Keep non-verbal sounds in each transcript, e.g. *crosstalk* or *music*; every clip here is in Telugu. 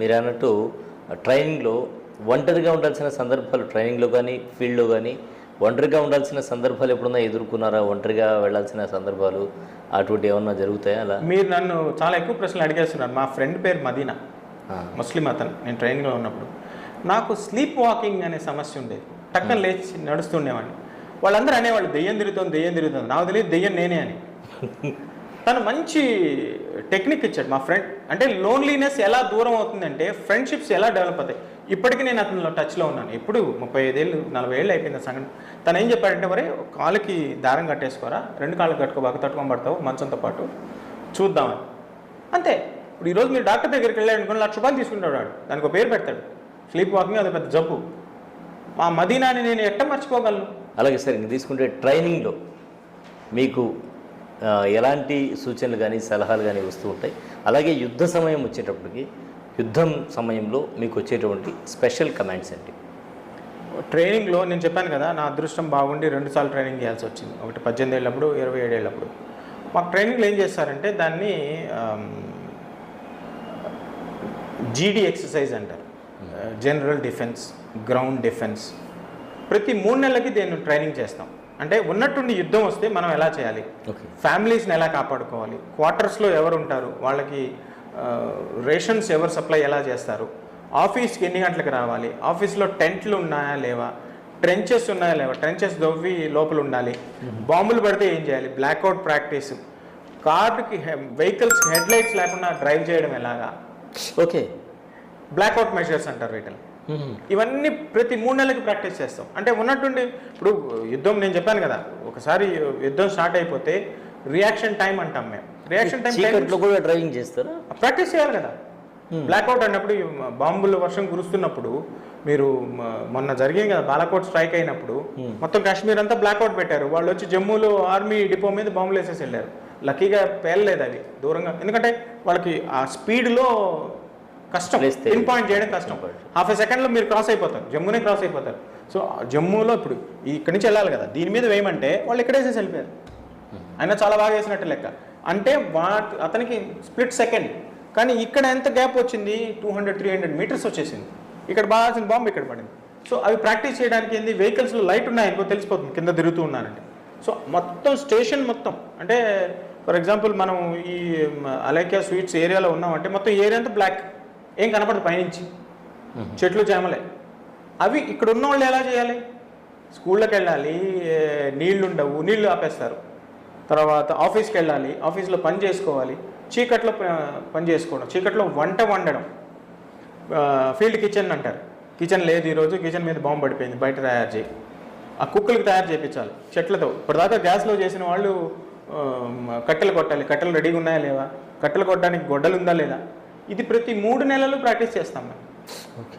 మీరు అన్నట్టు ట్రైనింగ్లో ఒంటరిగా ఉండాల్సిన సందర్భాలు ట్రైనింగ్లో కానీ ఫీల్డ్లో కానీ ఒంటరిగా ఉండాల్సిన సందర్భాలు ఎప్పుడన్నా ఎదుర్కొన్నారా? ఒంటరిగా వెళ్ళాల్సిన సందర్భాలు అటువంటి ఏమన్నా జరుగుతాయా అలా? మీరు నన్ను చాలా ఎక్కువ ప్రశ్నలు అడిగేస్తున్నారు. మా ఫ్రెండ్ పేరు మదీనా. ముస్లిం అతను. నేను ట్రైనింగ్లో ఉన్నప్పుడు. నాకు స్లీప్ వాకింగ్ అనే సమస్య ఉండేది. టక్కన లేచి నడుస్తుండేవాడిని వాళ్ళందరూ అనేవాళ్ళు దెయ్యం తిరుగుతుంది దెయ్యం తిరుగుతుంది. నాకు తెలియదు దెయ్యం నేనే అని. *laughs* తను మంచి టెక్నిక్ ఇచ్చాడు మా ఫ్రెండ్. అంటే లోన్లీనెస్ ఎలా దూరం అవుతుందంటే ఫ్రెండ్షిప్స్ ఎలా డెవలప్ అవుతాయి. ఇప్పటికీ నేను అతనిలో టచ్లో ఉన్నాను. ఎప్పుడు ముప్పై ఐదేళ్ళు నలభై ఏళ్ళు అయిపోయింది సంఘటన. తను ఏం చెప్పాడంటే మరి కాలుకి దారం కట్టేసుకోరా? రెండు కాళ్ళు కట్టుకోబాక తట్టుకొని పడతావు మంచంతో పాటు చూద్దామని. అంతే. ఇప్పుడు ఈరోజు మీరు డాక్టర్ దగ్గరికి వెళ్ళారనుకోండి లక్ష రూపాయలు తీసుకుంటాడు వాడు. దానికి ఒక పేరు పెడతాడు. స్లీప్ వాకింగ్ అది పెద్ద జబ్బు. మా మదీనాని నేను ఎట్ట మర్చిపోగలను? అలాగే సార్ ఇంక తీసుకుంటే ట్రైనింగ్లో మీకు ఎలాంటి సూచనలు కానీ సలహాలు కానీ వస్తూ ఉంటాయి. అలాగే యుద్ధ సమయం వచ్చేటప్పటికి యుద్ధం సమయంలో మీకు వచ్చేటువంటి స్పెషల్ కమాండ్స్ ఏంటి? ట్రైనింగ్లో నేను చెప్పాను కదా నా అదృష్టం బాగుండి రెండు సార్లు ట్రైనింగ్ చేయాల్సి వచ్చింది. ఒకటి పద్దెనిమిది ఏళ్ళప్పుడు ఇరవై ఏడు ఏళ్ళప్పుడు. మాకు ట్రైనింగ్లో ఏం చేస్తారంటే దాన్ని జీడీ ఎక్సర్సైజ్ అంటారు. జనరల్ డిఫెన్స్ గ్రౌండ్ డిఫెన్స్ ప్రతి మూడు నెలలకి దీన్ని ట్రైనింగ్ చేస్తాం. అంటే ఉన్నట్టుండి యుద్ధం వస్తే మనం ఎలా చేయాలి? ఓకే. ఫ్యామిలీస్ని ఎలా కాపాడుకోవాలి? క్వార్టర్స్లో ఎవరు ఉంటారు వాళ్ళకి రేషన్స్ ఎవరు సప్లై ఎలా చేస్తారు? ఆఫీస్కి ఎన్ని గంటలకు రావాలి? ఆఫీస్లో టెంట్లు ఉన్నాయా లేవా? ట్రెంచెస్ ఉన్నాయా లేవా? ట్రెంచెస్ దొవ్వి లోపల ఉండాలి. బాంబులు పడితే ఏం చేయాలి? Blackout practice. కార్కి వెహికల్స్ హెడ్ లైట్స్ లేకుండా డ్రైవ్ చేయడం ఎలాగా? ఓకే. బ్లాక్అవుట్ మెషర్స్ అంటారు వీటిని. ఇవన్నీ ప్రతి మూడు నెలలకి ప్రాక్టీస్ చేస్తాం. అంటే ఉన్నట్టుండి ఇప్పుడు యుద్ధం నేను చెప్పాను కదా ఒకసారి యుద్ధం స్టార్ట్ అయిపోతే రియాక్షన్ టైం అంటాం మేము. రియాక్షన్ టైం కూడా డ్రైవింగ్ చేస్తారా? ప్రాక్టీస్ చేయాలి కదా. బ్లాక్అవుట్ అన్నప్పుడు బాంబుల వర్షం కురుస్తున్నప్పుడు మీరు మొన్న జరిగింది కదా బాలాకోట్ స్ట్రైక్ అయినప్పుడు మొత్తం కాశ్మీర్ అంతా బ్లాక్అవుట్ పెట్టారు. వాళ్ళు వచ్చి జమ్మూలో ఆర్మీ డిపో మీద బాంబులు వేసేసి వెళ్ళారు. లక్కీగా పేలలేదు అవి దూరంగా. ఎందుకంటే వాళ్ళకి ఆ స్పీడ్లో కష్టం. పిన్ పాయింట్ చేయడం కష్టం. హాఫ్ ఎ సెకండ్లో మీరు క్రాస్ అయిపోతారు. జమ్మూనే క్రాస్ అయిపోతారు. సో జమ్మూలో ఇప్పుడు ఇక్కడి నుంచి వెళ్ళాలి కదా. దీని మీద వేయమంటే వాళ్ళు ఇక్కడ వేసేసి వెళ్ళిపోయారు. అయినా చాలా బాగా వేసినట్టు లెక్క. అంటే వా అతనికి స్ప్లిట్ సెకండ్ కానీ ఇక్కడ ఎంత గ్యాప్ వచ్చింది? Two hundred three hundred metres వచ్చేసింది. ఇక్కడ బాగాల్సిన బాంబు ఇక్కడ పడింది. సో అవి ప్రాక్టీస్ చేయడానికి ఏంది? వెహికల్స్లో లైట్ ఉన్నాయనుకో తెలిసిపోతుంది. కింద తిరుగుతూ ఉన్నారంటే సో మొత్తం స్టేషన్ మొత్తం. అంటే ఫర్ ఎగ్జాంపుల్ మనం ఈ అలైక్యా స్వీట్స్ ఏరియాలో ఉన్నామంటే మొత్తం ఏరియా అంతా బ్లాక్ ఏం కనపడదు పైనుంచి. చెట్లు చేమలే అవి ఇక్కడ ఉన్న వాళ్ళు ఎలా చేయాలి? స్కూళ్ళకి వెళ్ళాలి ఏ, నీళ్ళు ఉండవు నీళ్ళు ఆపేస్తారు. తర్వాత ఆఫీస్కి వెళ్ళాలి ఆఫీస్లో పని చేసుకోవాలి చీకట్లో పని చేసుకోవడం చీకట్లో వంట వండడం. ఫీల్డ్ కిచెన్ అంటారు. కిచెన్ లేదు ఈరోజు కిచెన్ మీద బాంబు పడిపోయింది బయట తయారు చేయి. ఆ కుక్కలకు తయారు చేయించాలి చెట్లతో. ఇప్పటిదాకా గ్యాస్లో చేసిన వాళ్ళు కట్టెలు కొట్టాలి. కట్టెలు రెడీగా ఉన్నాయా లేవా? కట్టెలు కొట్టడానికి గొడ్డలు ఉందా లేదా? ఇది ప్రతి మూడు నెలలు ప్రాక్టీస్ చేస్తాం మేము ఓకే.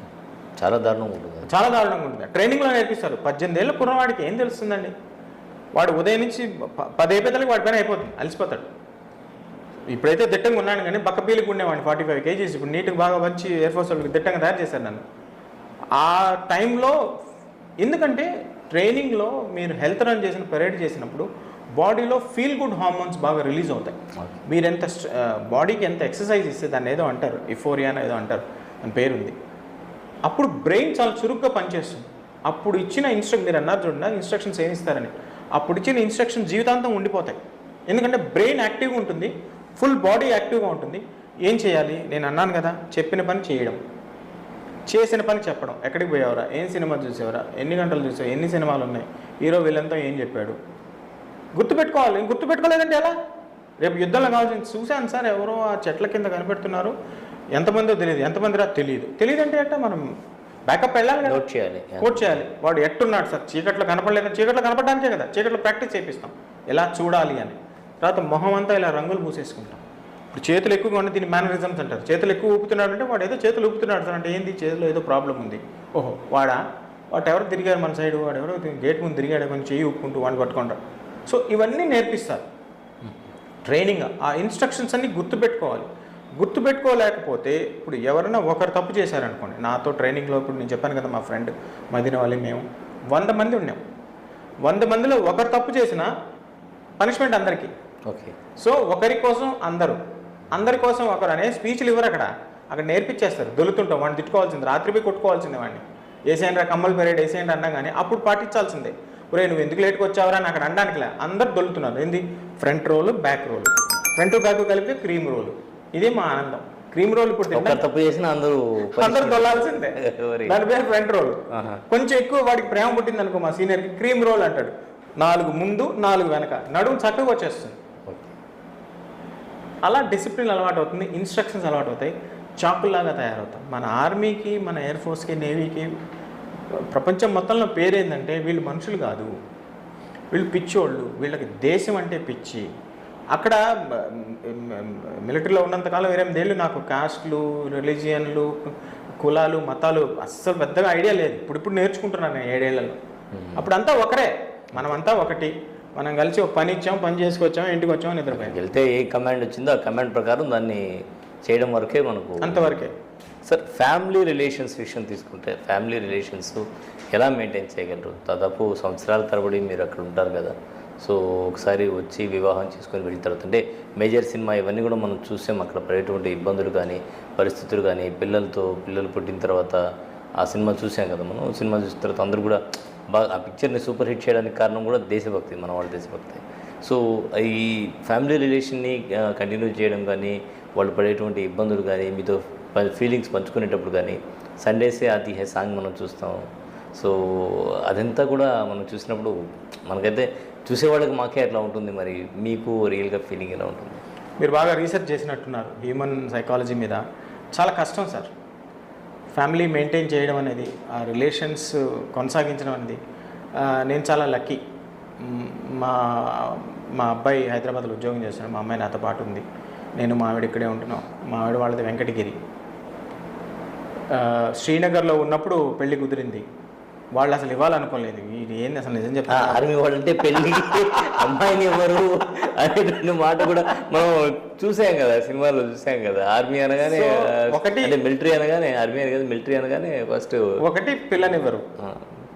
చాలా దారుణంగా ఉంటుంది చాలా దారుణంగా ఉంటుంది. ట్రైనింగ్లో నేర్పిస్తారు. పద్దెనిమిది ఏళ్ళ కుర్రవాడికి ఏం తెలుస్తుందండి? వాడు ఉదయం నుంచి పది అయిపోతానికి వాడి పైన అయిపోతుంది. అలసిపోతాడు. ఇప్పుడైతే దిట్టంగా ఉన్నాను కానీ బక్క పీలికి ఉండేవాడిని ఫార్టీ ఫైవ్ కేజీస్. ఇప్పుడు నీట్గా బాగా వచ్చి ఎయిర్ ఫోర్స్ వాళ్ళకి దిట్టంగా తయారు చేశారు నన్ను. ఆ టైంలో ఎందుకంటే ట్రైనింగ్లో మీరు హెల్త్ రన్ చేసిన పెరేడ్ చేసినప్పుడు బాడీలో ఫీల్ గుడ్ హార్మోన్స్ బాగా రిలీజ్ అవుతాయి. మీరు ఎంత బాడీకి ఎంత ఎక్సర్సైజ్ ఇస్తే దాన్ని ఏదో అంటారు ఇఫోరియా ఏదో అంటారు దాని పేరుంది. అప్పుడు బ్రెయిన్ చాలా చురుగ్గా పనిచేస్తుంది. అప్పుడు ఇచ్చిన ఇన్స్ట్రక్షన్ మీరు అన్నారు చూడండి ఇన్స్ట్రక్షన్స్ ఏమి ఇస్తారని. అప్పుడు ఇచ్చిన ఇన్స్ట్రక్షన్ జీవితాంతం ఉండిపోతాయి. ఎందుకంటే బ్రెయిన్ యాక్టివ్గా ఉంటుంది ఫుల్ బాడీ యాక్టివ్గా ఉంటుంది. ఏం చేయాలి? నేను అన్నాను కదా చెప్పిన పని చేయడం. చేసిన పని చెప్పడం. ఎక్కడికి పోయేవరా? ఏం సినిమా చూసేవరా? ఎన్ని గంటలు చూసావు ఎన్ని సినిమాలు ఉన్నాయి? హీరో వీళ్ళంతా ఏం చెప్పాడు? గుర్తుపెట్టుకోవాలి. గుర్తుపెట్టుకోలేదంటే ఎలా? రేపు యుద్ధంలో కావాల్సింది చూశాను సార్ ఎవరో ఆ చెట్ల కింద కనిపెడుతున్నారు. ఎంతమందో తెలియదు. ఎంతమంది రా తెలియదు. తెలియదు అంటే అట్ట మనం బ్యాకప్ వెళ్ళాలి కదా. నోట్ చేయాలి. కోట్ చేయాలి. వాడు ఎట్టున్నాడు సార్? చీకట్లో కనపడలేదు? చీకట్లో కనపడడానికే కదా. చీకట్లో ప్రాక్టీస్ చేపిస్తాం. ఎలా చూడాలి అని. తర్వాత మొహం అంతా ఇలా రంగులు పూసేసుకుంటాం ఇప్పుడు చేతులు ఎక్కువగా ఉన్న దీన్ని మేనరిజమ్స్ అంటారు. చేతులు ఎక్కువ ఊపుతున్నాడు అంటే వాడు ఏదో చేతులు ఊపుతున్నాడు సార్ అంటే ఏంది? చేతిలో ఏదో ప్రాబ్లం ఉంది. ఓహో వాడా? వాడు ఎవరు తిరిగారు మన సైడ్ వాడు ఎవరో గేట్ ముందు తిరిగాడు. కొంచెం చేయి ఊపుకుంటూ వాడిని పట్టుకుంటారు సో ఇవన్నీ నేర్పిస్తారు. ట్రైనింగ్ ఆ ఇన్స్ట్రక్షన్స్ అన్ని గుర్తుపెట్టుకోవాలి. గుర్తుపెట్టుకోలేకపోతే ఇప్పుడు ఎవరైనా ఒకరు తప్పు చేశారనుకోండి నాతో ట్రైనింగ్లో ఇప్పుడు నేను చెప్పాను కదా మా ఫ్రెండ్ మదిన వాళ్ళు మేము వంద మంది ఉన్నాం. వంద మందిలో ఒకరు తప్పు చేసిన పనిష్మెంట్ అందరికీ. ఓకే. సో ఒకరి కోసం అందరూ అందరి కోసం ఒకరు అనే స్పీచ్లు ఇవ్వరు అక్కడ. అక్కడ నేర్పించేస్తారు దొలుతుంటాం వాడిని తిట్టుకోవాల్సింది రాత్రి పోయి కొట్టుకోవాల్సిందే వాడిని. వేసేయండి రా కమ్మలు పెరేడ్ వేసేయండి అన్నా కానీ అప్పుడు పాటించాల్సిందే. ఒరే నువ్వు ఎందుకు లేట్కి వచ్చావరా? అని అక్కడ అనడానికిలే అందరు దొలుతున్నారు ఏంది? Front roll back roll. Front back కలిపితే క్రీమ్ రోల్. ఇదే మా ఆనందం. క్రీమ్ రోల్ ఇప్పుడు తప్పు చేసినా అందరూ అందరు దొల్లాల్సిందే? దాని పేరు ఫ్రంట్ రోల్. కొంచెం ఎక్కువ వాడికి ప్రేమ పుట్టింది అనుకో మా సీనియర్కి క్రీమ్ రోల్ అంటాడు. నాలుగు ముందు నాలుగు వెనక. నడుము చక్కగా వచ్చేస్తుంది. అలా డిసిప్లిన్ అలవాటు అవుతుంది ఇన్స్ట్రక్షన్స్ అలవాటు అవుతాయి చాకుల్లాగా తయారవుతాం. మన ఆర్మీకి మన ఎయిర్ ఫోర్స్కి నేవీకి ప్రపంచం మొత్తంలో పేరేందంటే వీళ్ళు మనుషులు కాదు. వీళ్ళు పిచ్చోళ్ళు. వీళ్ళకి దేశం అంటే పిచ్చి. అక్కడ మిలిటరీలో ఉన్నంతకాలం ఎనిమిదేళ్ళు నాకు కాస్ట్లు రిలీజియన్లు కులాలు మతాలు అస్సలు పెద్దగా ఐడియా లేదు. ఇప్పుడు ఇప్పుడు నేర్చుకుంటున్నాను నేను ఏడేళ్ళలో. అప్పుడంతా ఒకరే. మనమంతా ఒకటి. మనం కలిసి ఒక పని ఇచ్చాం పని చేసుకొచ్చాం ఇంటికి వచ్చాం నిద్రపోయాం. వెళ్తే ఏ కమాండ్ వచ్చిందో ఆ కమాండ్ ప్రకారం దాన్ని చేయడం వరకే మనకు అంతవరకే. సార్ ఫ్యామిలీ రిలేషన్స్ విషయం తీసుకుంటే ఫ్యామిలీ రిలేషన్స్ ఎలా మెయింటైన్ చేయగలరు? దాదాపు సంవత్సరాల తరబడి మీరు అక్కడ ఉంటారు కదా. సో ఒకసారి వచ్చి వివాహం చేసుకొని వెళ్ళిన తర్వాత అంటే మేజర్ సినిమా ఇవన్నీ కూడా మనం చూసాం అక్కడ. పడేటువంటి ఇబ్బందులు కానీ పరిస్థితులు కానీ పిల్లలతో పిల్లలు పుట్టిన తర్వాత ఆ సినిమా చూసాం కదా మనం. సినిమా చూసిన తర్వాత అందరూ కూడా బాగా ఆ పిక్చర్ని సూపర్ హిట్ చేయడానికి కారణం కూడా దేశభక్తి మన వాళ్ళ దేశభక్తి. సో ఈ ఫ్యామిలీ రిలేషన్ని కంటిన్యూ చేయడం కానీ వాళ్ళు పడేటువంటి ఇబ్బందులు కానీ మీతో ఫీలింగ్స్ పంచుకునేటప్పుడు కానీ సండేసే ఆది హే సాంగ్ మనం చూస్తాం. సో అదంతా కూడా మనం చూసినప్పుడు మనకైతే చూసేవాళ్ళకి మాకే అట్లా ఉంటుంది మరి. మీకు రియల్గా ఫీలింగ్ ఎలా ఉంటుంది? మీరు బాగా రీసెర్చ్ చేసినట్టున్నారు హ్యూమన్ సైకాలజీ మీద. చాలా కష్టం సార్. ఫ్యామిలీ మెయింటైన్ చేయడం అనేది ఆ రిలేషన్స్ కొనసాగించడం అనేది నేను చాలా లక్కీ మా మా అబ్బాయి హైదరాబాద్లో ఉద్యోగం చేస్తున్నాడు మా అమ్మాయి నాతో పాటు ఉంది. నేను మా ఆవిడ ఇక్కడే ఉంటున్నాం. మా ఆవిడ వాళ్ళది వెంకటగిరి. శ్రీనగర్లో ఉన్నప్పుడు పెళ్ళి కుదిరింది. వాళ్ళు అసలు ఇవ్వాలనుకోలేదు. ఇది ఏంది అసలు నిజం చెప్తా ఆర్మీ వాళ్ళంటే పెళ్ళి అమ్మాయిని ఎవరు అనేటువంటి మాట కూడా మనం చూసాం కదా సినిమాలో చూసాం కదా. ఆర్మీ అనగానే ఒకటి- అంటే మిలిటరీ అనగానే ఆర్మీ అని కదా మిలిటరీ అనగానే ఫస్ట్ ఒకటి పిల్లనివ్వరు.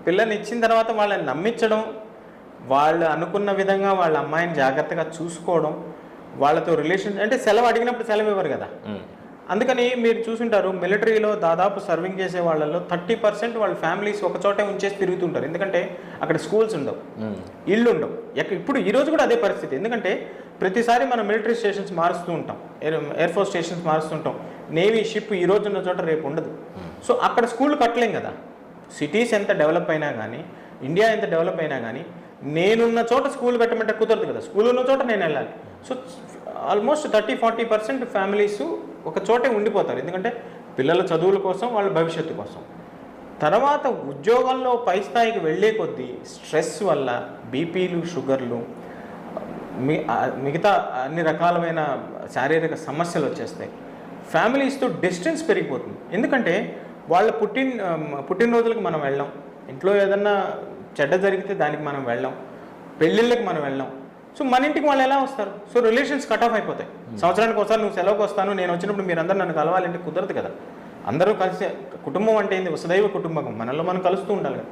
పిల్లని ఇచ్చిన తర్వాత వాళ్ళని నమ్మించడం వాళ్ళు అనుకున్న విధంగా వాళ్ళ అమ్మాయిని జాగ్రత్తగా చూసుకోవడం వాళ్ళతో రిలేషన్ అంటే సెలవు అడిగినప్పుడు సెలవు ఇవ్వరు కదా. అందుకని మీరు చూసుంటారు మిలిటరీలో దాదాపు సర్వింగ్ చేసే వాళ్ళలో థర్టీ పర్సెంట్ వాళ్ళ ఫ్యామిలీస్ ఒక చోటే ఉంచేసి తిరుగుతుంటారు. ఎందుకంటే అక్కడ స్కూల్స్ ఉండవు ఇళ్ళు ఉండవు. ఇప్పుడు ఈ రోజు కూడా అదే పరిస్థితి. ఎందుకంటే ప్రతిసారి మనం మిలిటరీ స్టేషన్స్ మారుస్తూ ఉంటాం. ఎయిర్ ఎయిర్ ఫోర్స్ స్టేషన్స్ మారుస్తుంటాం నేవీ షిప్ ఈ రోజు ఉన్న చోట రేపు ఉండదు. సో అక్కడ స్కూల్ కట్టలేం కదా. సిటీస్ ఎంత డెవలప్ అయినా కానీ ఇండియా ఎంత డెవలప్ అయినా కానీ నేనున్న చోట స్కూల్ పెట్టమంటే కుదరదు కదా. స్కూల్ ఉన్న చోట నేను వెళ్ళాలి. So almost thirty forty percent families ఒక చోటే ఉండిపోతారు. ఎందుకంటే పిల్లల చదువుల కోసం వాళ్ళ భవిష్యత్తు కోసం. తర్వాత ఉద్యోగంలో పై స్థాయికి వెళ్ళే కొద్దీ స్ట్రెస్ వల్ల బీపీలు షుగర్లు మి మిగతా అన్ని రకాలమైన శారీరక సమస్యలు వచ్చేస్తాయి. ఫ్యామిలీస్తో డిస్టెన్స్ పెరిగిపోతుంది. ఎందుకంటే వాళ్ళ పుట్టిన పుట్టినరోజులకు మనం వెళ్ళాం. ఇంట్లో ఏదన్నా చెడ్డ జరిగితే దానికి మనం వెళ్ళాం. పెళ్ళిళ్ళకి మనం వెళ్ళాం. సో మన ఇంటికి వాళ్ళు ఎలా వస్తారు? సో రిలేషన్స్ కట్ ఆఫ్ అయిపోతాయి. సంవత్సరానికి ఒకసారి నువ్వు సెలవుకి వస్తాను నేను వచ్చినప్పుడు మీరు అందరూ నన్ను కలవాలంటే కుదరదు కదా. అందరూ కలిసి కుటుంబం అంటే ఏంది? వసుదైవ కుటుంబం. మనలో మనం కలుస్తూ ఉండాలి కదా.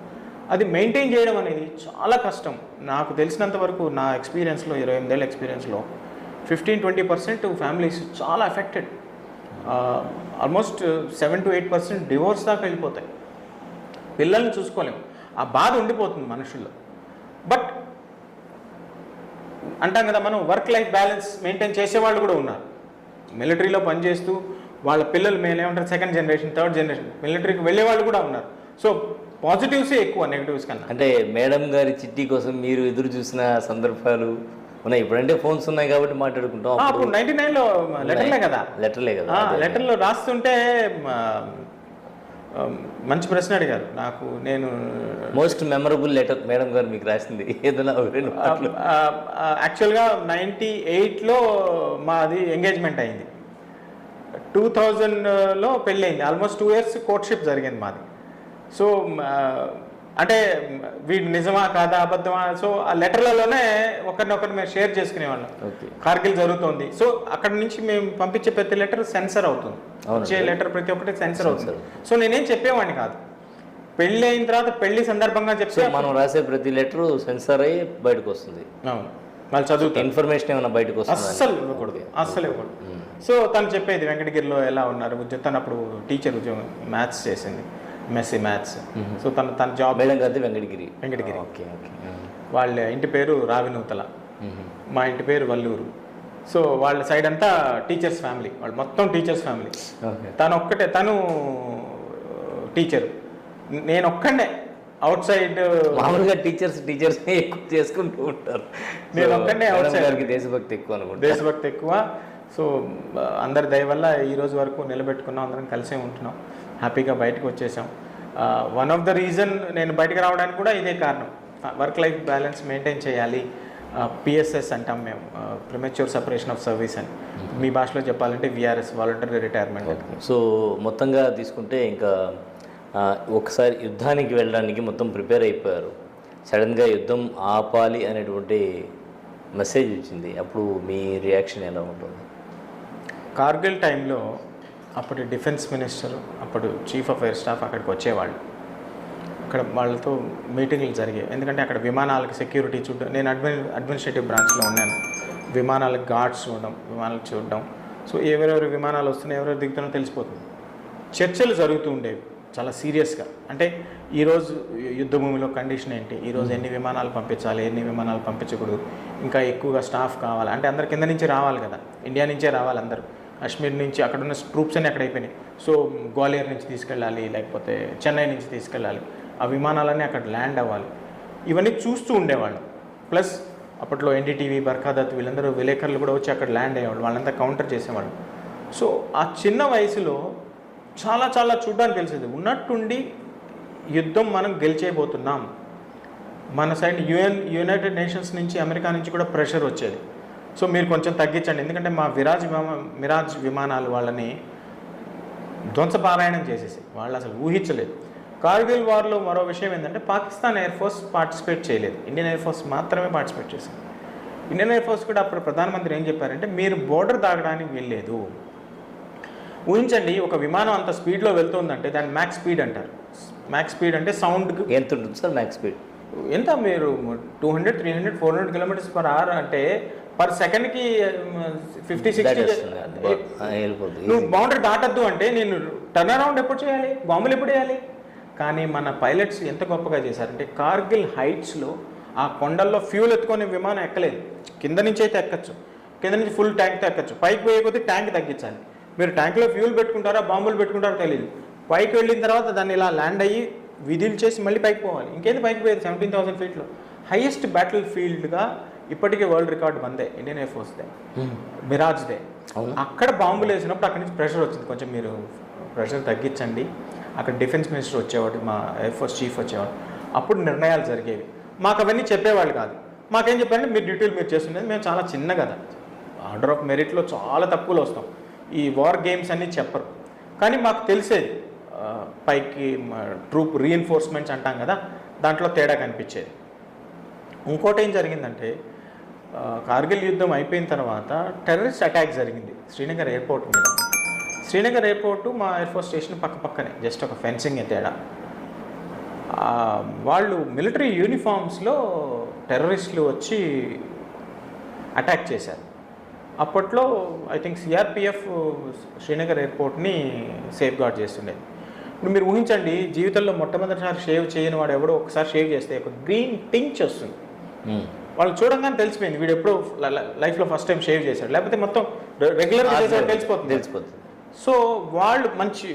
అది మెయింటైన్ చేయడం అనేది చాలా కష్టం. నాకు తెలిసినంత వరకు నా ఎక్స్పీరియన్స్లో ఇరవై ఎనిమిదేళ్ళ ఎక్స్పీరియన్స్లో ఫిఫ్టీన్ ట్వంటీ పర్సెంట్ ఫ్యామిలీస్ చాలా affected almost seven to eight percent divorce దాకా వెళ్ళిపోతాయి. పిల్లల్ని చూసుకోలేము ఆ బాధ ఉండిపోతుంది మనుషుల్లో. బట్ అంటాం కదా మనం వర్క్ లైఫ్ బ్యాలెన్స్ మెయింటైన్ చేసేవాళ్ళు కూడా ఉన్నారు. మిలిటరీలో పనిచేస్తూ వాళ్ళ పిల్లలు మేము ఏమంటారు సెకండ్ జనరేషన్ థర్డ్ జనరేషన్ మిలిటరీకి వెళ్ళే వాళ్ళు కూడా ఉన్నారు. సో పాజిటివ్సే ఎక్కువ నెగిటివ్స్ కన్నా? అంటే మేడం గారి చిట్టి కోసం మీరు ఎదురు చూసిన సందర్భాలు ఉన్నాయి. ఇప్పుడంటే ఫోన్స్ ఉన్నాయి కాబట్టి మాట్లాడుకుంటాం. అప్పుడు నైన్టీ నైన్లో లెటర్లే కదా. లెటర్లే కదా. లెటర్లో రాస్తుంటే మంచి ప్రశ్న అడిగారు. నాకు నేను మోస్ట్ మెమరబుల్ లెటర్ మేడం గారు మీకు రాసింది. ఏదైనా యాక్చువల్గా నైంటీ ఎయిట్లో మాది ఎంగేజ్మెంట్ అయింది. టూ థౌజండ్లో పెళ్ళి అయింది ఆల్మోస్ట్ టూ ఇయర్స్ కోర్ట్షిప్ జరిగింది మాది. సో అంటే వీడు నిజమా కాదా అబద్ధమా? సో ఆ లెటర్లలోనే ఒకరినొకరు మేము షేర్ చేసుకునేవాళ్ళం. కార్గిల్ జరుగుతోంది. సో అక్కడ నుంచి మేము పంపించే ప్రతి లెటర్ సెన్సర్ అవుతుంది. వచ్చే లెటర్ ప్రతి ఒక్కటి సెన్సర్ అవుతుంది. సో నేనేం చెప్పేవాడిని కాదు. పెళ్ళి అయిన తర్వాత పెళ్ళి సందర్భంగా చెప్తే మనం రాసే ప్రతి లెటర్ సెన్సార్ అయ్యి బయటకు వస్తుంది. అవును. వాళ్ళు చదువుతారు. ఇన్ఫర్మేషన్ ఏమైనా బయటకు వస్తుంది? అస్సలు ఇవ్వకూడదు. అస్సలు ఇవ్వకూడదు. సో తను చెప్పేది వెంకటగిరిలో ఎలా ఉన్నారు? తను అప్పుడు టీచర్ ఉద్యోగం మ్యాథ్స్ చేసింది. ఎంఎస్సీ మ్యాథ్స్ సో తను తన job madam Venkatagiri. Venkatagiri. Okay okay వాళ్ళ ఇంటి పేరు రావినూతల మా ఇంటి పేరు వల్లూరు. సో వాళ్ళ సైడ్ అంతా టీచర్స్ ఫ్యామిలీ వాళ్ళు మొత్తం టీచర్స్ ఫ్యామిలీ తను ఒక్కటే తను టీచర్ నేను ఒక్కడే అవుట్ సైడ్ మామూలుగా టీచర్స్ టీచర్స్ ఎక్కువ చేసుకుంటూ ఉంటారు. నేను మేడం outside. గారికి దేశభక్తి ఎక్కువ అనుకుంటా. దేశభక్తి ఎక్కువ. సో అందరి దయ వల్ల ఈ రోజు వరకు నిలబెట్టుకున్నాం. అందరం కలిసే ఉంటున్నాం. హ్యాపీగా బయటకు వచ్చేసాం. వన్ ఆఫ్ ద రీజన్ నేను బయటకు రావడానికి కూడా ఇదే కారణం. వర్క్ లైఫ్ బ్యాలెన్స్ మెయింటైన్ చేయాలి. పిఎస్ఎస్ అంటాం మేము. ప్రిమెచ్యూర్ సపరేషన్ ఆఫ్ సర్వీస్ అని. మీ భాషలో చెప్పాలంటే విఆర్ఎస్ వాలంటరీ రిటైర్మెంట్ సో మొత్తంగా తీసుకుంటే ఇంకా ఒకసారి యుద్ధానికి వెళ్ళడానికి మొత్తం ప్రిపేర్ అయిపోయారు. సడన్గా యుద్ధం ఆపాలి అనేటువంటి మెసేజ్ వచ్చింది. అప్పుడు మీ రియాక్షన్ ఎలా ఉంటుంది? కార్గిల్ టైంలో అప్పటి డిఫెన్స్ మినిస్టర్ అప్పుడు చీఫ్ ఆఫ్ ఎయిర్ స్టాఫ్ అక్కడికి వచ్చేవాళ్ళు. అక్కడ వాళ్ళతో మీటింగ్లు జరిగాయి ఎందుకంటే అక్కడ విమానాలకు సెక్యూరిటీ చూడడం నేను అడ్మిన్ అడ్మినిస్ట్రేటివ్ బ్రాంచ్లో ఉన్నాను. విమానాలకు గార్డ్స్ చూడడం విమానాలు చూడడం. సో ఎవరెవరు విమానాలు వస్తున్నాయి ఎవరెవరు దిగుతున్నా తెలిసిపోతుంది. చర్చలు జరుగుతూ ఉండేవి చాలా సీరియస్గా. అంటే ఈరోజు యుద్ధ భూమిలో కండిషన్ ఏంటి? ఈరోజు ఎన్ని విమానాలు పంపించాలి ఎన్ని విమానాలు పంపించకూడదు? ఇంకా ఎక్కువగా స్టాఫ్ కావాలి? అంటే అందరి కింద నుంచి రావాలి కదా. ఇండియా నుంచే రావాలి అందరూ. కాశ్మీర్ నుంచి అక్కడ ఉన్న ట్రూప్స్ అన్ని అక్కడ అయిపోయినాయి సో గ్వాలియర్ నుంచి తీసుకెళ్ళాలి లేకపోతే చెన్నై నుంచి తీసుకెళ్ళాలి. ఆ విమానాలన్నీ అక్కడ ల్యాండ్ అవ్వాలి. ఇవన్నీ చూస్తూ ఉండేవాళ్ళు. ప్లస్ అప్పట్లో ఎన్డీటీవీ బర్ఖాదత్ వీళ్ళందరూ విలేకరులు కూడా వచ్చి అక్కడ ల్యాండ్ అయ్యేవాళ్ళు. వాళ్ళంతా కౌంటర్ చేసేవాళ్ళు. సో ఆ చిన్న వయసులో చాలా చాలా చూడడానికి తెలిసేది. ఉన్నట్టుండి యుద్ధం మనం గెలిచేయబోతున్నాం. మన సైడ్ యుఎన్ యునైటెడ్ నేషన్స్ నుంచి అమెరికా నుంచి కూడా ప్రెషర్ వచ్చేది. సో మీరు కొంచెం తగ్గించండి. ఎందుకంటే మా విరాజ్ విమా మిరాజ్ విమానాలు వాళ్ళని ధ్వంసపారాయణం చేసేసి వాళ్ళు అసలు ఊహించలేదు. కార్గిల్ వార్లో మరో విషయం ఏంటంటే పాకిస్తాన్ ఎయిర్ ఫోర్స్ పార్టిసిపేట్ చేయలేదు. ఇండియన్ ఎయిర్ ఫోర్స్ మాత్రమే పార్టిసిపేట్ చేసింది. ఇండియన్ ఎయిర్ ఫోర్స్ కూడా అప్పుడు ప్రధానమంత్రి ఏం చెప్పారంటే మీరు బోర్డర్ దాగడానికి వీల్లేదు. ఊహించండి ఒక విమానం అంత స్పీడ్లో వెళ్తుందంటే దాన్ని మ్యాక్స్ స్పీడ్ అంటారు. మ్యాక్స్ స్పీడ్ అంటే సౌండ్కి ఎంత ఉంటుంది సార్ మ్యాక్స్ స్పీడ్ ఎంత మీరు two hundred three hundred four hundred kilometres per hour అంటే పర్ సెకండ్కి ఫిఫ్టీ సిక్స్టీ నువ్వు బౌండరీ దాటద్దు అంటే నేను టర్న్ అరౌండ్ ఎప్పుడు చేయాలి? బాంబులు ఎప్పుడు వేయాలి కానీ మన పైలట్స్ ఎంత గొప్పగా చేశారంటే కార్గిల్ హైట్స్లో ఆ కొండల్లో ఫ్యూల్ ఎత్తుకొని విమానం ఎక్కలేదు. కింద నుంచి అయితే ఎక్కచ్చు. కింద నుంచి ఫుల్ ట్యాంక్తో ఎక్కచ్చు. పైకి పోయే కొద్దీ ట్యాంక్ తగ్గించాలి. మీరు ట్యాంక్లో ఫ్యూల్ పెట్టుకుంటారా బాంబులు పెట్టుకుంటారో తెలియదు పైకి వెళ్ళిన తర్వాత దాన్ని ఇలా ల్యాండ్ అయ్యి విధులు చేసి మళ్ళీ పైకి పోవాలి. ఇంకేంది పైకి పోయేది? సెవెంటీన్ థౌసండ్ ఫీట్లో హైయెస్ట్ బ్యాటిల్ ఫీల్డ్గా ఇప్పటికే వరల్డ్ రికార్డ్ మందే ఇండియన్ ఎయిర్ ఫోర్స్దే మిరాజ్దే అవునా? అక్కడ బాంబులు వేసినప్పుడు అక్కడి నుంచి ప్రెషర్ వచ్చింది. కొంచెం మీరు ప్రెషర్ తగ్గించండి. అక్కడ డిఫెన్స్ మినిస్టర్ వచ్చేవాడు మా ఎయిర్ ఫోర్స్ చీఫ్ వచ్చేవాడు. అప్పుడు నిర్ణయాలు జరిగేవి. మాకు అవన్నీ చెప్పేవాళ్ళు కాదు. మాకేం చెప్పారంటే మీరు డ్యూటీలు మీరు చేస్తున్నది మేము చాలా చిన్న కదా. ఆర్డర్ ఆఫ్ మెరిట్లో చాలా తక్కువలో వస్తాం. ఈ వార్ గేమ్స్ అన్నీ చెప్పరు. కానీ మాకు తెలిసేది పైకి ట్రూప్ రీఎన్ఫోర్స్మెంట్స్ అంటాం కదా దాంట్లో తేడా కనిపించేది. ఇంకోటి ఏం జరిగిందంటే కార్గిల్ యుద్ధం అయిపోయిన తర్వాత టెర్రరిస్ట్ అటాక్ జరిగింది శ్రీనగర్ ఎయిర్పోర్ట్ మీద. శ్రీనగర్ ఎయిర్పోర్టు మా ఎయిర్ ఫోర్స్ స్టేషన్ పక్క పక్కనే జస్ట్ ఒక ఫెన్సింగ్ తేడా. వాళ్ళు మిలిటరీ యూనిఫామ్స్లో టెర్రరిస్టులు వచ్చి అటాక్ చేశారు. అప్పట్లో ఐ థింక్ సిఆర్పిఎఫ్ శ్రీనగర్ ఎయిర్పోర్ట్ని సేఫ్ గార్డ్ చేస్తుండేది ఇప్పుడు మీరు ఊహించండి జీవితంలో మొట్టమొదటిసారి షేవ్ చేయని వాడు ఎవడో ఒకసారి షేవ్ చేస్తే ఒక గ్రీన్ టించ్ వస్తుంది. వాళ్ళు చూడంగానే తెలిసిపోయింది. వీడు ఎప్పుడో లైఫ్లో ఫస్ట్ టైం షేవ్ చేశాడు. లేకపోతే మొత్తం రెగ్యులర్గా చేసేవాడు తెలిసిపోతుంది. తెలిసిపోతుంది. సో వాళ్ళు మంచి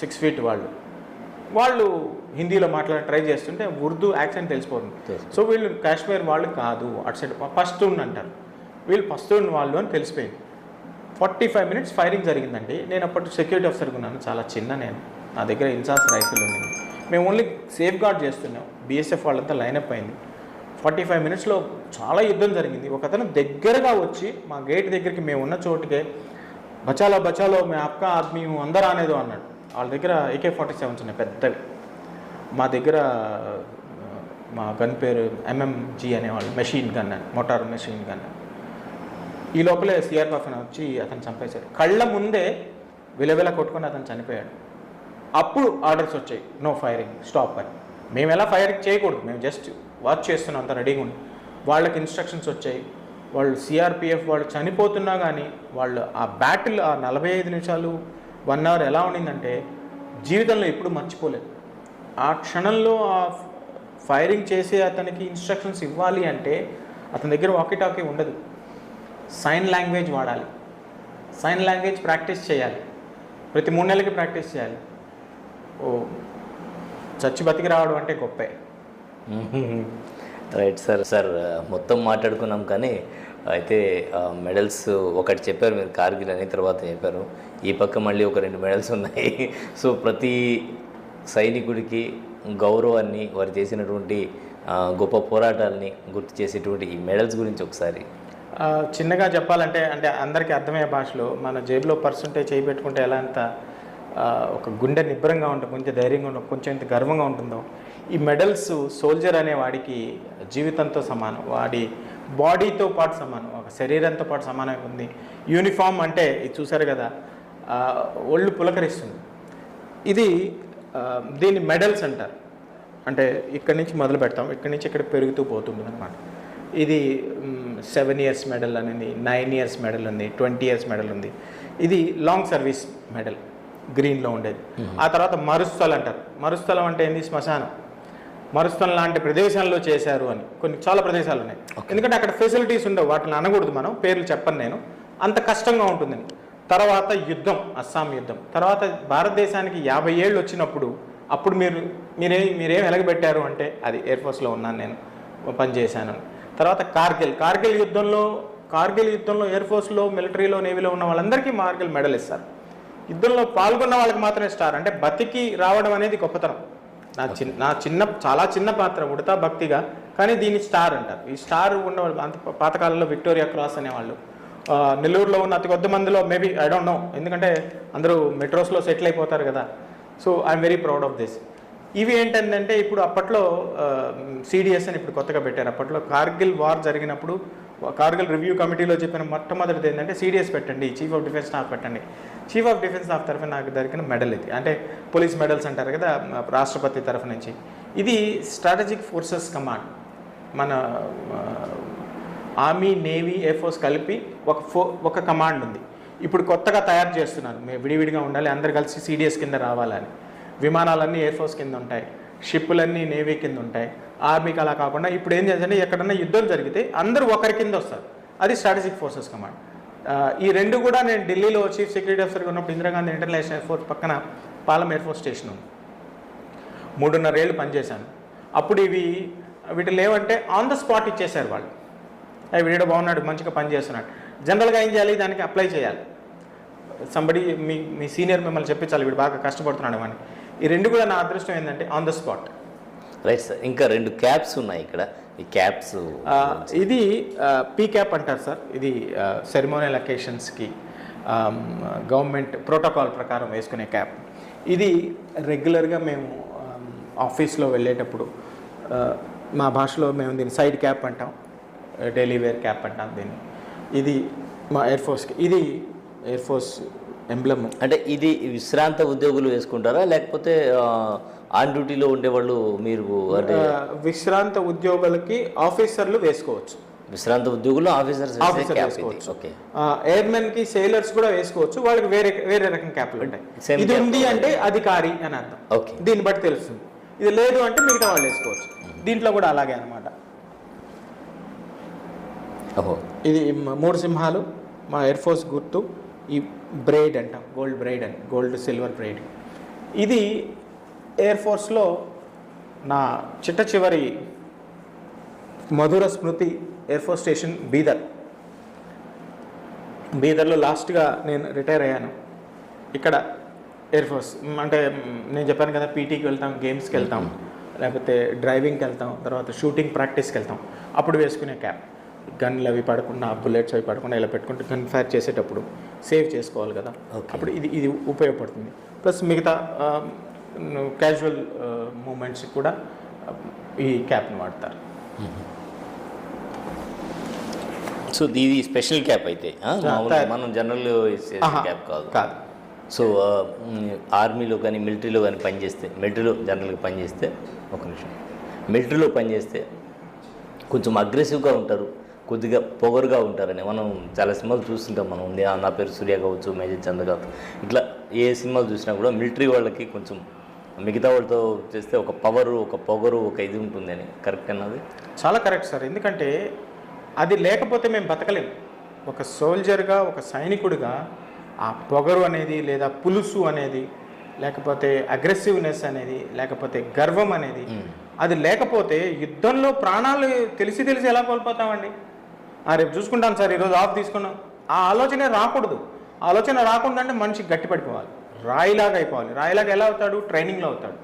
సిక్స్ ఫీట్ వాళ్ళు. వాళ్ళు హిందీలో మాట్లాడి ట్రై చేస్తుంటే ఉర్దూ యాక్సెంట్ తెలిసిపోతుంది. తెలుసు. సో వీళ్ళు కాశ్మీర్ వాళ్ళు కాదు అటు సైడ్ పస్తూన్ అంటారు. వీళ్ళు పస్తూన్ వాళ్ళు అని తెలిసిపోయింది. ఫార్టీ ఫైవ్ మినిట్స్ ఫైరింగ్ జరిగిందండి. నేను అప్పటి సెక్యూరిటీ ఆఫీసర్గా ఉన్నాను. చాలా చిన్న నేను. నా దగ్గర ఇన్సాస్ రైఫిల్ ఉంది మేము ఓన్లీ సేఫ్ గార్డ్ చేస్తున్నాం. బీఎస్ఎఫ్ వాళ్ళంతా లైనప్ అయింది. ఫార్టీ ఫైవ్ మినిట్స్లో చాలా యుద్ధం జరిగింది. ఒక అతను దగ్గరగా వచ్చి మా గేట్ దగ్గరికి మేము ఉన్న చోటుకే బచాలో బచాలో మే ఆప్కా ఆద్మీ అందరూ అనేది అన్నాడు. వాళ్ళ దగ్గర ఏకే ఫార్టీ సెవెన్స్ ఉన్నాయి పెద్దవి. మా దగ్గర మా గన్ పేరు ఎంఎంజీ అనేవాళ్ళు మెషిన్ గన్ అని మోటార్ మెషిన్ గన్ అని. ఈ లోపలే సిఆర్ఎఫ్ అని వచ్చి అతను చంపేశారు కళ్ళ ముందే విలవిల కొట్టుకొని అతను చనిపోయాడు. అప్పుడు ఆర్డర్స్ వచ్చాయి నో ఫైరింగ్ స్టాప్ అని. మేము ఎలా ఫైరింగ్ చేయకూడదు మేము జస్ట్ వాచ్ చేస్తున్నాం అంత రెడీగా ఉండి. వాళ్ళకి ఇన్స్ట్రక్షన్స్ వచ్చాయి. వాళ్ళు సిఆర్పిఎఫ్ వాళ్ళు చనిపోతున్నా కానీ వాళ్ళు ఆ బ్యాటిల్ ఆ నలభై ఐదు నిమిషాలు వన్ అవర్ ఎలా ఉండిందంటే జీవితంలో ఎప్పుడు మర్చిపోలేదు. ఆ క్షణంలో ఆ ఫైరింగ్ చేసే అతనికి ఇన్స్ట్రక్షన్స్ ఇవ్వాలి అంటే అతని దగ్గర వాకీ టాకీ ఉండదు. సైన్ లాంగ్వేజ్ వాడాలి. సైన్ లాంగ్వేజ్ ప్రాక్టీస్ చేయాలి. ప్రతి మూడు నెలలకి ప్రాక్టీస్ చేయాలి. ఓ చచ్చి బతికి రావడం అంటే గొప్పే. రైట్ సార్ సార్ మొత్తం మాట్లాడుకున్నాం కానీ అయితే మెడల్స్ ఒకటి చెప్పారు మీరు కార్గిల్ అని తర్వాత చెప్పారు. ఈ పక్క మళ్ళీ ఒక రెండు మెడల్స్ ఉన్నాయి. *laughs* సో ప్రతి సైనికుడికి గౌరవాన్ని వారు చేసినటువంటి గొప్ప పోరాటాలని గుర్తు చేసేటువంటి ఈ మెడల్స్ గురించి ఒకసారి. చిన్నగా చెప్పాలంటే అంటే అందరికీ అర్థమయ్యే భాషలో మన జేబులో పర్సంటేజ్ చేయి పెట్టుకుంటే ఎలా అంత ఒక గుండె నిబ్బరంగా ఉంటుంది కొంచెం ధైర్యంగా ఉంటుంది కొంచెం ఇంత గర్వంగా ఉంటుందో ఈ మెడల్స్ సోల్జర్ అనే వాడికి జీవితంతో సమానం. వాడి బాడీతో పాటు సమానం. ఒక శరీరంతో పాటు సమానంగా ఉంది. యూనిఫామ్ అంటే ఇది చూసారు కదా ఒళ్ళు పులకరిస్తుంది. ఇది దీన్ని మెడల్స్ అంటారు. అంటే ఇక్కడి నుంచి మొదలు పెడతాం. ఇక్కడి నుంచి ఇక్కడ పెరుగుతూ పోతుంది అనమాట ఇది సెవెన్ ఇయర్స్ మెడల్ అనేది నైన్ ఇయర్స్ మెడల్ ఉంది ట్వంటీ ఇయర్స్ మెడల్ ఉంది. ఇది లాంగ్ సర్వీస్ మెడల్ గ్రీన్లో ఉండేది. ఆ తర్వాత మరుస్థలం అంటారు. మరుస్థలం అంటే ఏంది? శ్మశానం. మరుస్థలం లాంటి ప్రదేశాల్లో చేశారు అని. కొన్ని చాలా ప్రదేశాలు ఉన్నాయి. ఎందుకంటే అక్కడ ఫెసిలిటీస్ ఉండవు వాటిని అనకూడదు మనం పేర్లు చెప్పను నేను. అంత కష్టంగా ఉంటుందని. తర్వాత యుద్ధం అస్సాం యుద్ధం. తర్వాత భారతదేశానికి యాభై ఏళ్ళు వచ్చినప్పుడు అప్పుడు మీరు మీరే మీరేం వెలగబెట్టారు అంటే అది ఎయిర్ ఫోర్స్లో ఉన్నాను నేను పనిచేశాను తర్వాత కార్గిల్. కార్గిల్ యుద్ధంలో కార్గిల్ యుద్ధంలో ఎయిర్ ఫోర్స్లో మిలిటరీలో నేవీలో ఉన్న వాళ్ళందరికీ కార్గిల్ మెడల్ ఇస్తారు. యుద్ధంలో పాల్గొన్న వాళ్ళకి మాత్రమే స్టార్ అంటే బతికి రావడం అనేది గొప్పతనం. నా చిన్న నా చిన్న చాలా చిన్న పాత్ర ఉడతా భక్తిగా. కానీ దీన్ని స్టార్ అంటారు. ఈ స్టార్ ఉన్నవాళ్ళు అంత పాతకాలంలో విక్టోరియా క్రాస్ అనేవాళ్ళు. నెల్లూరులో ఉన్న అతి కొద్ది మందిలో మేబీ ఐ డోంట్ నో. ఎందుకంటే అందరూ మెట్రోస్లో సెటిల్ అయిపోతారు కదా. So I'm very proud of this. ఇవి ఏంటంటే ఇప్పుడు అప్పట్లో సిడిఎస్ అని ఇప్పుడు కొత్తగా పెట్టారు. అప్పట్లో కార్గిల్ వార్ జరిగినప్పుడు కార్గిల్ రివ్యూ కమిటీలో చెప్పిన మొట్టమొదటిది ఏంటంటే సిడిఎస్ పెట్టండి చీఫ్ ఆఫ్ డిఫెన్స్ స్టాఫ్ పెట్టండి. చీఫ్ ఆఫ్ డిఫెన్స్ స్టాఫ్ తరఫున నాకు దొరికిన మెడల్ ఇది. అంటే పోలీస్ మెడల్స్ అంటారు కదా రాష్ట్రపతి తరఫు నుంచి. ఇది స్ట్రాటజిక్ ఫోర్సెస్ కమాండ్ మన ఆర్మీ నేవీ ఎయిర్ ఫోర్స్ కలిపి ఒక ఫో ఒక కమాండ్ ఉంది. ఇప్పుడు కొత్తగా తయారు చేస్తున్నారు. మేము విడివిడిగా ఉండాలి అందరు కలిసి సిడిఎస్ కింద రావాలని. విమానాలన్నీ ఎయిర్ ఫోర్స్ కింద ఉంటాయి. షిప్పులన్నీ నేవీ కింద ఉంటాయి. ఆర్మీకి అలా కాకుండా ఇప్పుడు ఏం చేయాలంటే ఎక్కడన్నా యుద్ధం జరిగితే అందరూ ఒకరి కింద వస్తారు. అది స్ట్రాటజిక్ ఫోర్సెస్ కమాండ్ ఈ రెండు కూడా నేను ఢిల్లీలో చీఫ్ సెక్యూరిటీ ఆఫీసర్గా ఉన్నప్పుడు ఇందిరాగాంధీ ఇంటర్నేషనల్ ఎయిర్ ఫోర్స్ పక్కన పాలం ఎయిర్ ఫోర్స్ స్టేషన్ ఉంది. మూడున్నర ఏళ్ళు పనిచేశాను. అప్పుడు ఇవి వీటి లేవంటే ఆన్ ద స్పాట్ ఇచ్చేశారు వాళ్ళు. అవి వీడియో బాగున్నాడు మంచిగా పని చేస్తున్నాడు జనరల్గా ఏం చేయాలి? దానికి అప్లై చేయాలి. సంబడి మీ మీ సీనియర్ మిమ్మల్ని చెప్పించాలి వీడు బాగా కష్టపడుతున్నాడు అని. ఈ రెండు కూడా నా అదృష్టం ఏంటంటే on the spot right sir ఇంకా రెండు క్యాబ్స్ ఉన్నాయి ఇక్కడ. ఈ క్యాప్స్ ఇది పీ క్యాప్ అంటారు సార్. ఇది సెరిమోనియల్ అకేషన్స్కి గవర్నమెంట్ ప్రోటోకాల్ ప్రకారం వేసుకునే క్యాప్ ఇది రెగ్యులర్గా మేము ఆఫీస్లో వెళ్ళేటప్పుడు మా భాషలో మేము దీన్ని సైడ్ క్యాప్ అంటాం డైలీ వేర్ క్యాప్ అంటాం దీన్ని. ఇది మా ఎయిర్ ఫోర్స్కి ఇది ఎయిర్ ఫోర్స్ ఎంబ్లమ్ అంటే ఇది విశ్రాంత ఉద్యోగులు వేసుకుంటారా? లేకపోతే ఆన్ డ్యూటీలో ఉండేవాళ్ళు మీరు అంటే విశ్రాంత ఉద్యోగులకి ఆఫీసర్లు వేసుకోవచ్చు. విశ్రాంత ఉద్యోగులు ఆఫీసర్స్ వేసుకోవచ్చు. ఓకే. ఎయిర్మెన్కి సేలర్స్ కూడా వేసుకోవచ్చు. వాళ్ళకి వేరే వేరే రకం క్యాప్లు ఉంటాయి. ఇది. ఉంది అంటే అధికారి అని అర్థం. ఓకే. దీన్ని బట్టి తెలుస్తుంది. ఇది లేదు అంటే మిగతా వాళ్ళు వేసుకోవచ్చు. దీంట్లో కూడా అలాగే అన్నమాట. ఓహో. ఇది మూడు సింహాలు మా ఎయిర్ ఫోర్స్ గుర్తు ఈ బ్రైడ్ అంటాం. గోల్డ్ బ్రైడ్ అని. గోల్డ్ సిల్వర్ బ్రైడ్ ఇది ఎయిర్ ఫోర్స్లో నా చిట్ట చివరి మధుర స్మృతి ఎయిర్ ఫోర్స్ స్టేషన్ బీదర్. బీదర్లో లాస్ట్గా నేను రిటైర్ అయ్యాను. ఇక్కడ ఎయిర్ ఫోర్స్ అంటే నేను చెప్పాను కదా పీటీకి వెళ్తాం గేమ్స్కి వెళ్తాం లేకపోతే డ్రైవింగ్కి వెళ్తాం తర్వాత షూటింగ్ ప్రాక్టీస్కి వెళ్తాం. అప్పుడు వేసుకునే క్యాప్ గన్లు అవి పడకుండా బుల్లెట్స్ అవి పడకుండా ఇలా పెట్టుకుంటే గన్ ఫైర్ చేసేటప్పుడు సేవ్ చేసుకోవాలి కదా. అప్పుడు ఇది ఇది ఉపయోగపడుతుంది. ప్లస్ మిగతా క్యాజువల్ మూమెంట్స్ కూడా ఈ క్యాప్ని వాడతారు. సో ఇది స్పెషల్ క్యాప్ అయితే. మనం జనరల్ క్యాప్ కాదు. కాదు. సో ఆర్మీలో కానీ మిలిటరీలో కానీ పనిచేస్తే మిలిటరీలో జనరల్గా పనిచేస్తే ఒక నిమిషం. మిలిటరీలో పనిచేస్తే కొంచెం అగ్రెసివ్గా ఉంటారు కొద్దిగా పొగరుగా ఉంటారని మనం చాలా సినిమాలు చూస్తుంటాం మనం. నా పేరు సూర్య కావచ్చు మేజర్ చంద్ర కావచ్చు ఇట్లా ఏ సినిమాలు చూసినా కూడా మిలిటరీ వాళ్ళకి కొంచెం మిగతా వాళ్ళతో చేస్తే ఒక పవరు ఒక పొగరు ఒక ఇది ఉంటుంది అని. కరెక్ట్ అన్నది? చాలా కరెక్ట్ సార్. ఎందుకంటే అది లేకపోతే మేము బతకలేము ఒక సోల్జర్గా ఒక సైనికుడిగా ఆ పొగరు అనేది లేదా పులుసు అనేది లేకపోతే అగ్రెసివ్నెస్ అనేది లేకపోతే గర్వం అనేది అది లేకపోతే యుద్ధంలో ప్రాణాలు తెలిసి తెలిసి ఎలా కోల్పోతామండి? ఆ రేపు చూసుకుంటాను సార్. ఈరోజు ఆఫ్ తీసుకున్నాం. ఆ ఆలోచన రాకూడదు. ఆలోచన రాకుండా అంటే మనిషి గట్టిపడిపోవాలి. రాయిలాగా అయిపోవాలి. రాయిలాగా ఎలా అవుతాడు? ట్రైనింగ్లో అవుతాడు.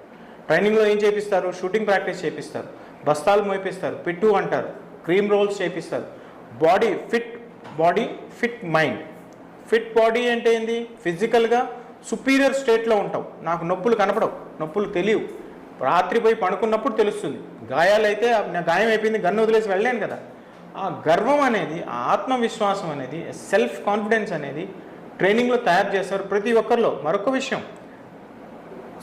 ట్రైనింగ్లో ఏం చేపిస్తారు? షూటింగ్ ప్రాక్టీస్ చేపిస్తారు. బస్తాలు మోపిస్తారు పిట్టు అంటారు. క్రీమ్ రోల్స్ చేపిస్తారు. Body fit body fit mind fit body అంటే ఏంది? ఫిజికల్గా సుపీరియర్ స్టేట్లో ఉంటావు. నాకు నొప్పులు కనపడవు. నొప్పులు తెలియవు. రాత్రి పోయి పడుకున్నప్పుడు తెలుస్తుంది. గాయాలైతే నా గాయం అయిపోయింది గన్ను వదిలేసి వెళ్ళలేను కదా. ఆ గర్వం అనేది ఆ ఆత్మవిశ్వాసం అనేది సెల్ఫ్ కాన్ఫిడెన్స్ అనేది ట్రైనింగ్లో తయారు చేస్తారు ప్రతి ఒక్కరిలో. మరొక విషయం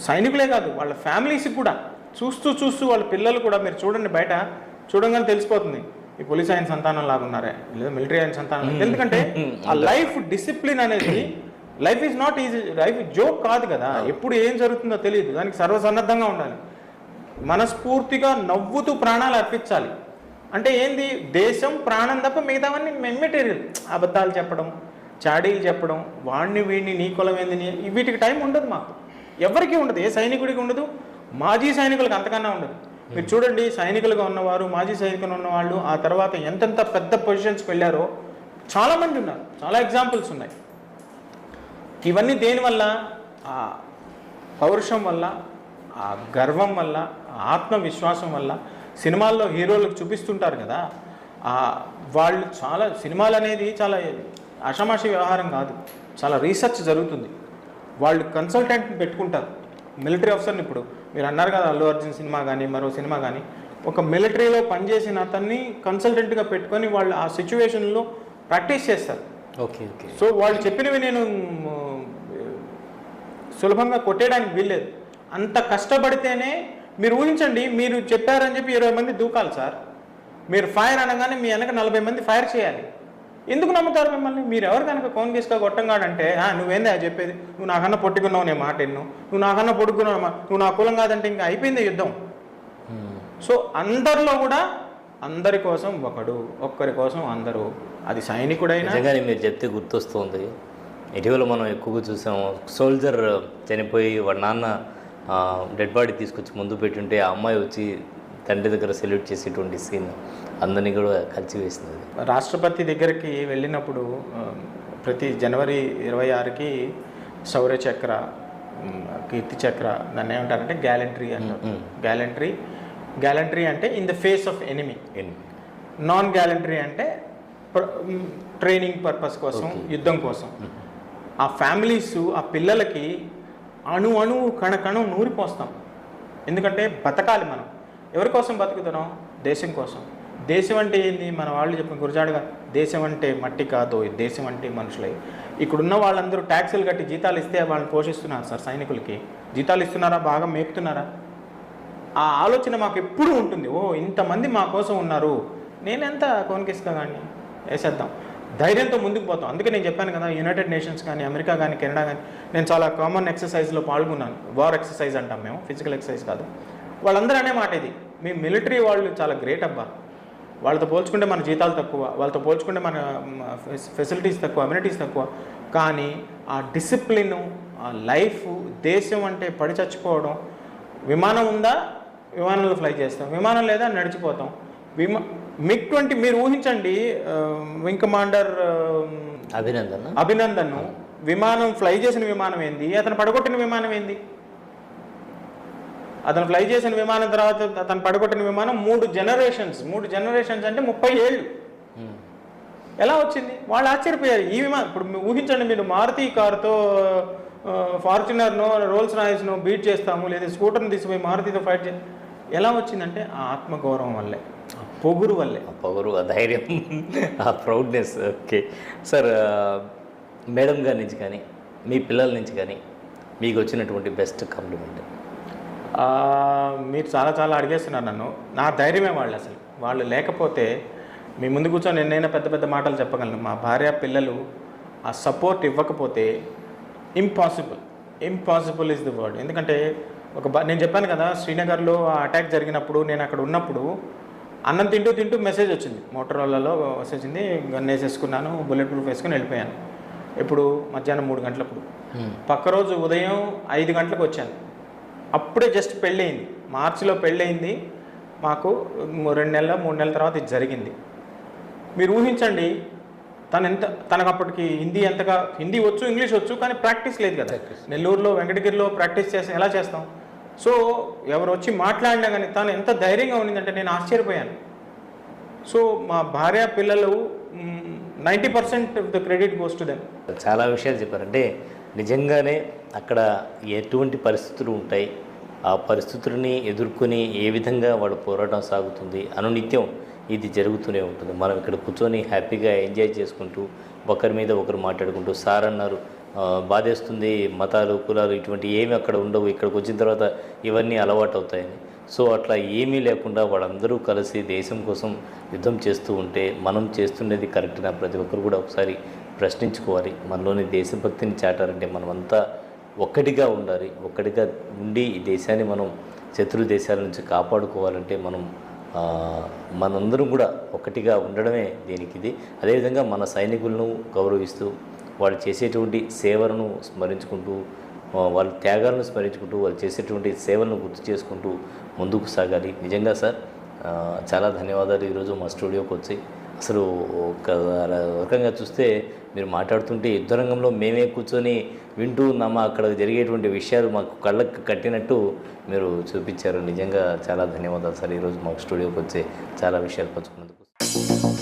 సైనికులే కాదు వాళ్ళ ఫ్యామిలీస్కి కూడా. చూస్తూ చూస్తూ వాళ్ళ పిల్లలు కూడా మీరు చూడండి బయట చూడంగానే తెలిసిపోతుంది. ఈ పోలీస్ ఆయన సంతానం లాగా ఉన్నారే లేదా మిలిటరీ ఆయన సంతానం. ఎందుకంటే ఆ లైఫ్ డిసిప్లిన్ అనేది life is not easy life joke కాదు కదా. ఎప్పుడు ఏం జరుగుతుందో తెలియదు. దానికి సర్వసన్నద్ధంగా ఉండాలి. మనస్ఫూర్తిగా నవ్వుతూ ప్రాణాలు అర్పించాలి. అంటే ఏంది? దేశం ప్రాణం తప్ప మిగతావన్నీ మెటీరియల్. అబద్ధాలు చెప్పడం చాడీలు చెప్పడం వాడిని వీడిని నీ కులం ఏంది నీ వీటికి టైం ఉండదు మాకు. ఎవరికి ఉండదు. ఏ సైనికుడికి ఉండదు? మాజీ సైనికులకు అంతకన్నా ఉండదు. మీరు చూడండి సైనికులుగా ఉన్నవారు మాజీ సైనికులు ఉన్నవాళ్ళు ఆ తర్వాత ఎంతెంత పెద్ద పొజిషన్స్కి వెళ్ళారో చాలామంది ఉన్నారు. చాలా ఎగ్జాంపుల్స్ ఉన్నాయి. ఇవన్నీ దేనివల్ల ఆ పౌరుషం వల్ల ఆ గర్వం వల్ల ఆత్మవిశ్వాసం వల్ల. సినిమాల్లో హీరోలకు చూపిస్తుంటారు కదా. ఆ వాళ్ళు చాలా సినిమాలు అనేది చాలా అషమాషి వ్యవహారం కాదు. చాలా రీసెర్చ్ జరుగుతుంది. వాళ్ళు కన్సల్టెంట్ని పెట్టుకుంటారు. మిలిటరీ ఆఫీసర్ని ఇప్పుడు మీరు అన్నారు కదా అల్లు అర్జున్ సినిమా కానీ మరో సినిమా కానీ ఒక మిలిటరీలో పనిచేసిన అతన్ని కన్సల్టెంట్గా పెట్టుకొని వాళ్ళు ఆ సిచ్యువేషన్లో ప్రాక్టీస్ చేస్తారు. ఓకే ఓకే సో వాళ్ళు చెప్పినవి నేను సులభంగా కొట్టేయడానికి వీల్లేదు. అంత కష్టపడితేనే మీరు ఊహించండి మీరు చెప్పారని చెప్పి ఇరవై మంది దూకాలి సార్. మీరు ఫైర్ అనగానే మీ వెనక నలభై మంది ఫైర్ చేయాలి. ఎందుకు నమ్ముతారు మిమ్మల్ని? మీరు ఎవరు కనుక కోన్ గీసుగా కొట్టంగాడంటే "ఆ, నువ్వేందా చెప్పేది? నువ్వు నాకన్నా పొట్టుకున్నావు నేను మాట ఎన్ను. నువ్వు నాకన్నా పొడుకున్నావు నువ్వు నా కులం కాదంటే ఇంకా అయిపోయింది యుద్ధం. సో అందరిలో కూడా అందరి కోసం ఒకడు ఒక్కరి కోసం అందరూ. అది సైనికుడైనా నిజంగానే మీరు చెప్తే గుర్తొస్తుంది. ఇటీవల మనం ఎక్కువగా చూసాము సోల్జర్ చనిపోయి వాడి నాన్న డెడ్ బాడీ తీసుకొచ్చి ముందు పెట్టుంటే ఆ అమ్మాయి వచ్చి తండ్రి దగ్గర సెల్యూట్ చేసేటువంటి సీన్. అందరినీ కూడా కలిసి వేసింది. రాష్ట్రపతి దగ్గరికి వెళ్ళినప్పుడు ప్రతి జనవరి ఇరవై ఆరుకి శౌర్య చక్ర కీర్తి చక్ర దాన్ని ఏమంటారంటే గ్యాలంటరీ అంటారు. గ్యాలంటరీ. గ్యాలంటరీ అంటే in the face of enemy. N- non gallantry అంటే ట్రైనింగ్ పర్పస్ కోసం యుద్ధం కోసం. ఆ ఫ్యామిలీస్ ఆ పిల్లలకి అణు అణువు కణ కణం నూరిపోస్తాం. ఎందుకంటే బతకాలి మనం. ఎవరి కోసం బతుకుతున్నాం? దేశం కోసం. దేశం అంటే ఏంది? మన వాళ్ళు చెప్పిన గురజాడుగా దేశం అంటే మట్టి కాదు దేశం అంటే మనుషులే. ఇక్కడున్న వాళ్ళందరూ ట్యాక్సులు కట్టి జీతాలు ఇస్తే వాళ్ళని పోషిస్తున్నారు సార్ సైనికులకి. జీతాలు ఇస్తున్నారా? బాగా మేపుతున్నారా? ఆ ఆలోచన మాకు ఎప్పుడూ ఉంటుంది. ఓ ఇంతమంది మా కోసం ఉన్నారు. నేనెంత కోనికిస్తా కానీ వేసేద్దాం? ధైర్యంతో ముందుకు పోతాం. అందుకే నేను చెప్పాను కదా యునైటెడ్ నేషన్స్ కానీ అమెరికా కానీ కెనడా కానీ నేను చాలా కామన్ ఎక్సర్సైజ్లో పాల్గొన్నాను. వార్ ఎక్సర్సైజ్ అంటాం మేము ఫిజికల్ ఎక్సర్సైజ్ కాదు. వాళ్ళందరూ అనే మాట ఇది. మీ మిలిటరీ వాళ్ళు చాలా గ్రేట్ అబ్బా. వాళ్ళతో పోల్చుకుంటే మన జీతాలు తక్కువ వాళ్ళతో పోల్చుకుంటే మన ఫెసిలిటీస్ తక్కువ అమ్యూనిటీస్ తక్కువ. కానీ ఆ డిసిప్లిన్ ఆ లైఫ్ దేశం అంటే పడి చచ్చిపోవడం విమానం ఉందా? విమానంలో ఫ్లై చేస్తాం. విమానం లేదా? నడిచిపోతాం. విమా మిగ్ ట్వంటీ మీరు ఊహించండి వింగ్ కమాండర్ అభినందన. అభినందన్. విమానం ఫ్లై చేసిన విమానం ఏంది? అతను పడగొట్టిన విమానం ఏంది? అతను ఫ్లై చేసిన విమానం తర్వాత అతను పడగొట్టిన విమానం మూడు జనరేషన్స్ మూడు జనరేషన్స్ అంటే ముప్పై ఏళ్ళు. ఉమ్. ఎలా వచ్చింది? వాళ్ళు ఆశ్చర్యపోయారు. ఈ విమానం ఇప్పుడు ఊహించండి మీరు మారుతి కారుతో ఫార్చునర్నో రోల్స్ రాయల్స్నో బీట్ చేస్తాము లేదా స్కూటర్ని తీసిపోయి మారుతితో ఫైట్ చే ఎలా వచ్చిందంటే ఆ ఆత్మగౌరవం వల్లే పొగురు వల్లే. ఆ పొగరు ఆ ధైర్యం ఆ ప్రౌడ్నెస్ ఓకే. సార్ మేడం గారి నుంచి కానీ మీ పిల్లల నుంచి కానీ మీకు వచ్చినటువంటి బెస్ట్ కాంప్లిమెంట్ మీరు చాలా చాలా అడిగేస్తున్నారు నన్ను. నా ధైర్యమే వాళ్ళు అసలు. వాళ్ళు లేకపోతే మీ ముందు కూర్చొని ఎన్నైనా పెద్ద పెద్ద మాటలు చెప్పగలను. మా భార్య పిల్లలు ఆ సపోర్ట్ ఇవ్వకపోతే impossible. Impossible is the word. ఎందుకంటే ఒక బ- నేను చెప్పాను కదా శ్రీనగర్లో ఆ అటాక్ జరిగినప్పుడు నేను అక్కడ ఉన్నప్పుడు అన్నం తింటూ తింటూ మెసేజ్ వచ్చింది. మోటరోలాలో మెసేజ్ వచ్చింది గన్ వేసేసుకున్నాను బుల్లెట్ ప్రూఫ్ వేసుకుని వెళ్ళిపోయాను. ఇప్పుడు మధ్యాహ్నం మూడు గంటలప్పుడు. పక్క రోజు ఉదయం ఐదు గంటలకు వచ్చాను. అప్పుడే జస్ట్ పెళ్ళయింది. మార్చిలో పెళ్ళయింది. మాకు రెండు నెలల మూడు నెలల తర్వాత ఇది జరిగింది. మీరు ఊహించండి తను ఎంత తనకు అప్పటికి హిందీ ఎంతగా హిందీ వచ్చు ఇంగ్లీష్ వచ్చు కానీ ప్రాక్టీస్ లేదు కదా. నెల్లూరులో వెంకటగిరిలో ప్రాక్టీస్ చేసి ఎలా చేస్తాం? సో ఎవరు వచ్చి మాట్లాడినా కానీ తను ఎంత ధైర్యంగా ఉండిందంటే నేను ఆశ్చర్యపోయాను. సో మా భార్య పిల్లలు ninety percent the credit goes to them. చాలా విషయాలు చెప్పారంటే నిజంగానే అక్కడ ఎటువంటి పరిస్థితులు ఉంటాయి? ఆ పరిస్థితులని ఎదుర్కొని ఏ విధంగా వాళ్ళ పోరాటం సాగుతుంది అనునిత్యం ఇది జరుగుతూనే ఉంటుంది. మనం ఇక్కడ కూర్చొని హ్యాపీగా ఎంజాయ్ చేసుకుంటూ ఒకరి మీద ఒకరు మాట్లాడుకుంటూ సార్ అన్నారు బాధేస్తుంది మతాలు కులాలు ఇటువంటి ఏమి అక్కడ ఉండవు ఇక్కడికి వచ్చిన తర్వాత ఇవన్నీ అలవాటు అవుతాయని. సో అట్లా ఏమీ లేకుండా వాళ్ళందరూ కలిసి దేశం కోసం యుద్ధం చేస్తూ ఉంటే మనం చేస్తున్నది కరెక్ట్నా? ప్రతి ఒక్కరు కూడా ఒకసారి ప్రశ్నించుకోవాలి. మనలోని దేశభక్తిని చాటారంటే మనమంతా ఒక్కటిగా ఉండాలి ఒక్కటిగా ఉండి ఈ దేశాన్ని మనం శత్రు దేశాల నుంచి కాపాడుకోవాలంటే మనం మనందరం కూడా ఒకటిగా ఉండడమే దీనికి ఇది. అదేవిధంగా మన సైనికులను గౌరవిస్తూ వాళ్ళు చేసేటువంటి సేవలను స్మరించుకుంటూ వాళ్ళ త్యాగాలను స్మరించుకుంటూ వాళ్ళు చేసేటువంటి సేవలను గుర్తు చేసుకుంటూ ముందుకు సాగాలి. నిజంగా సార్ చాలా ధన్యవాదాలు. ఈరోజు మా స్టూడియోకి వచ్చి అసలు ఒక రకంగా చూస్తే మీరు మాట్లాడుతుంటే యుద్ధ రంగంలో మేమే కూర్చొని వింటూ ఉన్నామా? అక్కడ జరిగేటువంటి విషయాలు మాకు కళ్ళకు కట్టినట్టు మీరు చూపించారు. నిజంగా చాలా ధన్యవాదాలు సార్. ఈరోజు మాకు స్టూడియోకి వచ్చి చాలా విషయాలు పంచుకున్నందుకు.